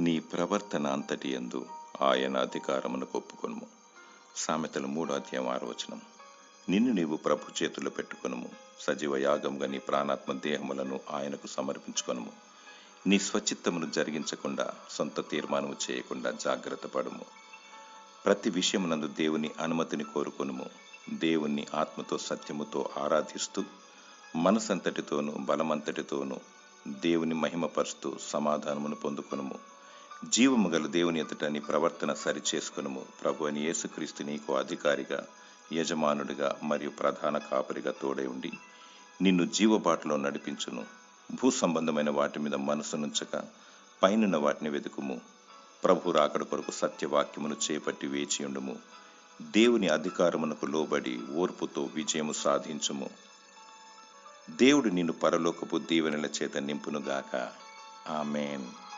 నీ ప్రవర్తన అంతటి ఎందు ఆయన అధికారమును కొప్పుకొనుము సామెతలు మూడో అధ్యాయం ఆరవచనం నిన్ను నీవు ప్రభు చేతుల్లో పెట్టుకొనుము. సజీవ యాగంగా నీ ప్రాణాత్మ దేహములను ఆయనకు సమర్పించుకొనుము. నీ స్వచిత్తమును జరిగించకుండా సొంత తీర్మానము చేయకుండా జాగ్రత్త పడుము. ప్రతి విషయమునందు దేవుని అనుమతిని కోరుకొనుము. దేవుణ్ణి ఆత్మతో సత్యముతో ఆరాధిస్తూ మనసంతటితోనూ బలమంతటితోనూ దేవుని మహిమపరుస్తూ సమాధానమును పొందుకొనుము. జీవము గల దేవుని ఎదుట నీ ప్రవర్తన సరిచేసుకొనుము. ప్రభు అని యేసుక్రీస్తు నీకు అధికారిగా యజమానుడిగా మరియు ప్రధాన కాపరిగా తోడై ఉండి నిన్ను జీవబాటలో నడిపించును. భూ సంబంధమైన వాటి మీద మనసునుంచక పైనున్న వాటిని వెతుకుము. ప్రభు రాకడ కొరకు సత్యవాక్యమును చేపట్టి వేచియుండుము దేవుని అధికారమునకు లోబడి ఓర్పుతో విజయము సాధించుము. దేవుడు నిన్ను పరలోకపు దీవెనల చేత నింపునుగాక. ఆమెన్.